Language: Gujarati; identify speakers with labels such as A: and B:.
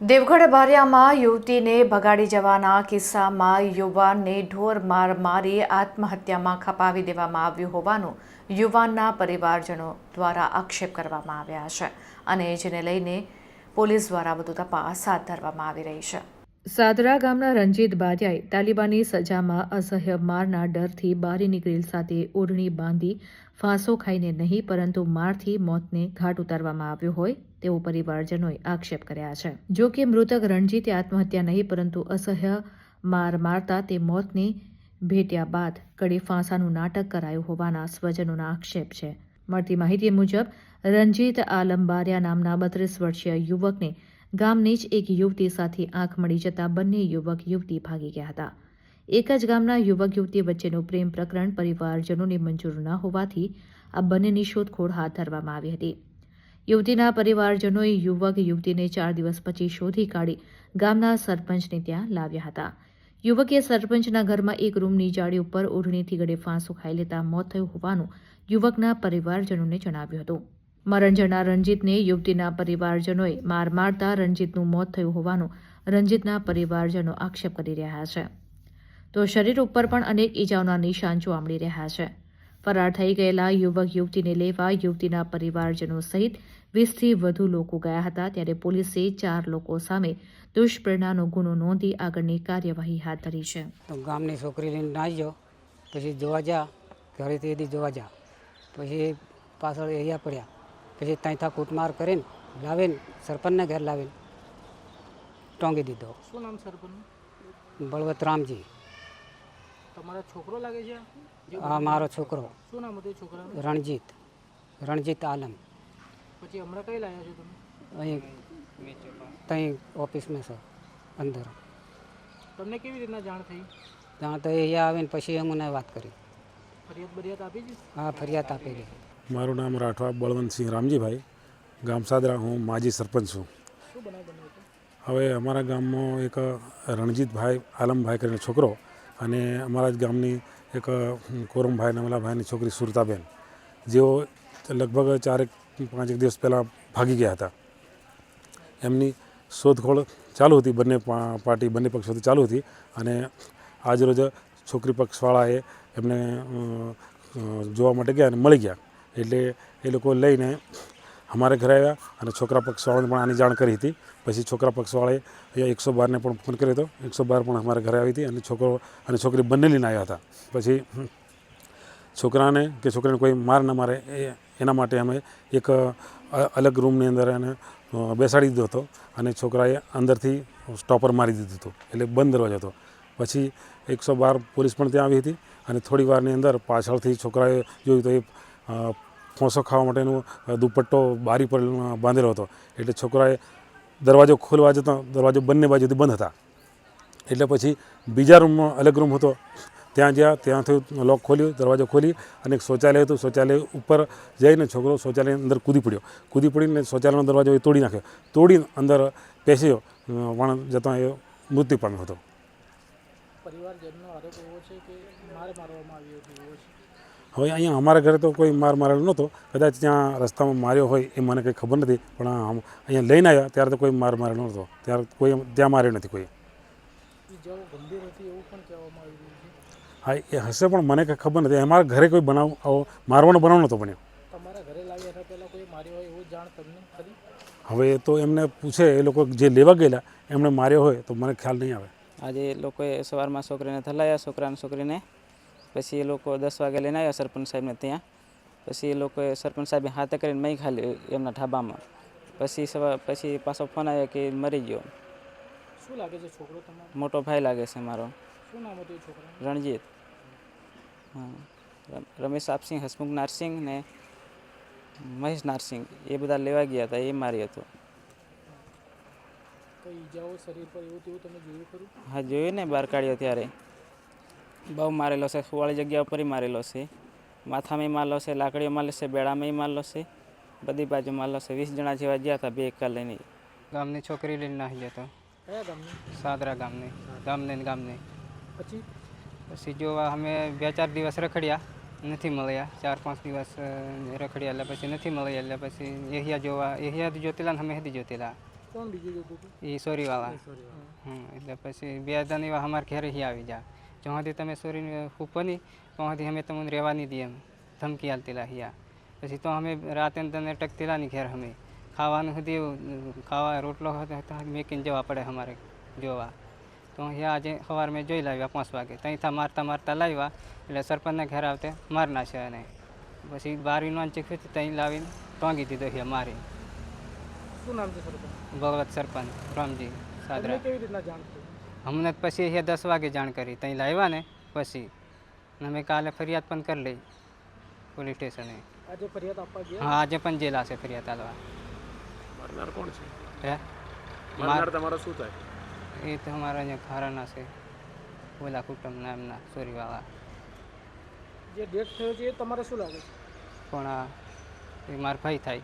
A: દેવગઢ બારિયામાં યુવતીને ભગાડી જવાના કિસ્સામાં યુવાનને ઢોર માર મારી આત્મહત્યામાં ખપાવી દેવામાં આવ્યું હોવાનું યુવાનના પરિવારજનો દ્વારા આક્ષેપ કરવામાં આવ્યા છે અને જેને લઈને પોલીસ દ્વારા વધુ તપાસ હાથ ધરવામાં આવી રહી છે. સાદરા ગામના રંજીત બારિયાએ તાલિબાની સજામાં અસહ્ય મારના ડરથી બારી નીકળેલ સાથે ઓઢણી બાંધી ફાંસો ખાઈને નહીં, પરંતુ મારથી મોતને ઘાટ ઉતારવામાં આવ્યો હોય તેવો પરિવારજનોએ આક્ષેપ કર્યા છે. જો કે મૃતક રણજીતે આત્મહત્યા નહીં, પરંતુ અસહ્ય માર મારતા તે મોતને ભેટ્યા બાદ કડે ફાંસાનું નાટક કરાયું હોવાના સ્વજનોના આક્ષેપ છે. મળતી માહિતી મુજબ રંજીત આલમ બારિયા નામના બત્રીસ વર્ષીય યુવકને ગામની જ એક યુવતી સાથે આંખ મળી જતા બંને યુવક યુવતી ભાગી ગયા હતા. એક જ ગામના યુવક યુવતી વચ્ચેનું પ્રેમ પ્રકરણ પરિવારજનોને મંજૂર ન હોવાથી આ બંનેની શોધખોળ હાથ ધરવામાં આવી હતી. યુવતીના પરિવારજનોએ યુવક યુવતીને ચાર દિવસ પછી શોધી કાઢી ગામના સરપંચને ત્યાં લાવ્યા હતા. યુવકે સરપંચના ઘરમાં એક રૂમની જાળી ઉપર ઓઢણીથી ગળે ફાંસો ખાઈ લેતા મોત થયું હોવાનું યુવકના પરિવારજનોને જણાવ્યું હતું. મરણ જનાર રંજીતને યુવતીના પરિવારજનોએ માર મારતા રંજીતનું મોત થયું હોવાનું રંજીતના પરિવારજનો આક્ષેપ કરી રહ્યા છે. તો શરીર ઉપર પણ અનેક ઈજાઓના નિશાન જોવા મળી રહ્યા છે. ફરાર થઈ ગયેલા યુવક યુવતીને લેવા યુવતીના પરિવારજનો સહિત વીસથી વધુ લોકો ગયા હતા ત્યારે પોલીસે ચાર લોકો સામે દુષ્પ્રેરણાનો ગુનો નોંધી આગળની કાર્યવાહી હાથ ધરી છે.
B: તો ગામની છોકરી લઈને જાઓ પછી જોવા જા, ઘરેથી જોવા જા. પછી પાછળ અહીંયા પડ્યા. પછી ત્યાંથી કૂટમાર કરીને લાવીને સરપંચને ઘેર લાવીને ટોંગી દીધો.
C: શું નામ સરપંચનું?
B: બળવત રામજી.
C: તમારા છોકરો લાગે છે?
B: હા મારો છોકરો.
C: શું નામ હતું છોકરો છોકરાનું?
B: રણજીત. રણજીત આલમ.
C: પછી હમણાં કઈ લાવ્યા છો તમે?
B: અહીં ત્યાં ઓફિસમાં સર અંદર.
C: તમને કેવી રીતના જાણ થઈ?
B: જાણ તો અહીંયા આવીને પછી અમને વાત કરી.
C: ફરિયાદ બરિયાદ આપી છે?
B: હા ફરિયાદ આપેલી
D: મારું નામ રાઠવા બળવંતસિંહ રામજીભાઈ. ગામ સાદરા, હું માજી સરપંચ છું. હવે અમારા ગામમાં એક રણજીતભાઈ, આલમભાઈ કરીને છોકરો અને અમારા જ ગામની એક કોરમભાઈ નમલાભાઈની છોકરી સુરતાબેન. જેઓ લગભગ ચારેક, પાંચેક દિવસ પહેલાં ભાગી ગયા હતા. એમની શોધખોળ ચાલુ હતી, બંને પાર્ટી, બંને પક્ષોથી ચાલુ હતી અને આજરોજ છોકરી પક્ષવાળાએ એમને જોવા માટે ગયા અને મળી ગયા. એટલે એ લોકો લઈને અમારે ઘરે આવ્યા અને છોકરા પક્ષવાળાને પણ આની જાણ કરી હતી. પછી છોકરા પક્ષવાળાએ એકસો બારને પણ ફોન કર્યો હતો. એકસો બાર પણ અમારે ઘરે આવી હતી અને છોકરો અને છોકરી બંને લઈને આવ્યા હતા. પછી છોકરાને કે છોકરીને કોઈ માર ન મારે એના માટે અમે એક અલગ રૂમની અંદર એને બેસાડી દીધો હતો અને છોકરાએ અંદરથી સ્ટોપર મારી દીધું હતું. એટલે બંધ દરવાજો હતો. પછી એકસો બાર પોલીસ પણ ત્યાં આવી હતી અને થોડી વારની અંદર પાછળથી છોકરાએ જોયું તો એ ફોંસો ખાવા માટેનો દુપટ્ટો બારી પર બાંધેલો હતો. એટલે છોકરાએ દરવાજો ખોલવા જતો, દરવાજો બંને બાજુથી બંધ હતા. એટલે પછી બીજા રૂમમાં અલગ રૂમ હતો. ત્યાં જ્યાં ત્યાંથી લોક ખોલ્યું, દરવાજો ખોલી અને એક શૌચાલય હતું. શૌચાલય ઉપર જઈને છોકરો શૌચાલય અંદર કૂદી પડ્યો. કૂદી પડીને શૌચાલયનો દરવાજો એ તોડી નાખ્યો. તોડીને અંદર પેસ્યો પણ જતાં એ મૃત્યુ પામ્યો હતો.
C: પરિવારજનનો આરોપ એવો છે કે માર મારવામાં આવ્યો છે?
D: હવે અહીંયા અમારા ઘરે તો કોઈ માર મારેલો નહોતો. કદાચ ત્યાં રસ્તામાં માર્યો હોય એ મને કંઈ ખબર નથી, પણ આમ અહીંયા લઈને આવ્યા ત્યારે તો કોઈ માર મારેલો નહોતો. ત્યારે કોઈ ત્યાં માર્યો નથી કોઈ. હા, એ હશે, પણ મને કંઈ ખબર નથી. અમારા ઘરે કોઈ બનાવ મારવાનો બનાવ નહોતો બન્યો. હવે તો એમને પૂછે, એ લોકો જે લેવા ગયેલા, એમણે માર્યો હોય તો મને ખ્યાલ નહીં આવે.
E: આજે લોકોએ સવારમાં છોકરીને થલાયા છોકરાને છોકરીને પછી એ લોકો દસ વાગે લઈને આવ્યા સરપંચ સાહેબને ત્યાં. પછી એ લોકોએ સરપંચ સાહેબે હાથે કરીને મહી ખાલી એમના ઢાબામાં. પછી સવાર પછી પાછો ફોન આવ્યો કે મરી ગયો.
C: શું લાગે છે છોકરો તમારો?
E: મોટો ભાઈ લાગે છે મારો.
C: શું નામ હતું એ છોકરાનું?
E: રણજીત. હા. રમ- રમેશ આપસિંહ હસમુખ નારસિંહ ને મહેશ નારસિંહ. એ બધા લેવા ગયા હતા એ મારી હતો.
C: કોઈ ઈજાઓ શરીર પર એવું તેવું તમે જોયું ખરું?
E: હા જોયું ને બહાર કાઢ્યો ત્યારે. બહુ મારેલો છે સુવાળી જગ્યા ઉપર મારેલો છે. માથામાં મારેલો છે લાકડીઓ મારેલો છે બેડામાં મારેલો છે બધી બાજુ મારેલો છે. વીસ જણા જેવા ગયા હતા બે એકા લઈને.
B: ગામની છોકરી લઈને નાહી જતો
C: કયા ગામની?
B: સાદરા ગામની ગામને ગામની.
C: પછી?
B: પછી જો અમે બે ચાર દિવસ રખડ્યા નથી મળ્યા. ચાર પાંચ દિવસ રખડ્યા એટલે પછી નથી મળ્યા એટલે પછી એહિયા જોવા એહિયા જોતેલા ને અમે હેદી જોતેલા.
C: કોણ બીજું જોતું
B: એ સોરીવાળા
C: સોરી
B: હમ એટલે પછી બે હજાર એવા અમારે ઘરે આવી જા. જ્યાં સુધી તમે સોરીને ફૂપની ત્યાંથી અમે તમને રહેવા નહીં દઈએ એમ. ધમકી આલતીલા હિયા. પછી તો અમે રાતે તમને તને ટકતીલા નહીં ઘેર અમે. ખાવાનું હતી ખાવા રોટલો હતો મેકીને જવા પડે અમારે જોવા. તો અહીંયા આજે સવાર મેં જોઈ લાવ્યા પાંચ વાગે. ત્યાંથી મારતા મારતા લાવ્યા એટલે સરપંચના ઘેર આવતે માર નાખ્યા એને. પછી બારી નોન ચીખ્યું ત્યાં લાવીને ટોંગી દીધો અહીંયા મારી
C: શું નામ છે
B: ભગવત સરપંચ રામજી સાદરા.
C: કેવી રીતના જાણ
B: અમને જ પછી અહીંયા દસ વાગે જાણ કરી. ત્યાં લાવ્યા ને પછી. અને અમે કાલે ફરિયાદ પણ કરી લઈ પોલીસ સ્ટેશને.
C: આજે ફરિયાદ આપવા ગયા?
B: હા આજે પણ જેલ હશે ફરિયાદ આલવા.
D: મારનાર કોણ છે?
B: હે?
D: મારનાર તમારો શું થાય?
B: એ તો અમારા અહીંયા ખારાના છે. ઓલા કુટુંબના એમના સોરીવાળા
C: જે ડેથ થયો છે એ તમારે શું લાગે છે?
B: પણ આ એ મારા ભાઈ થાય.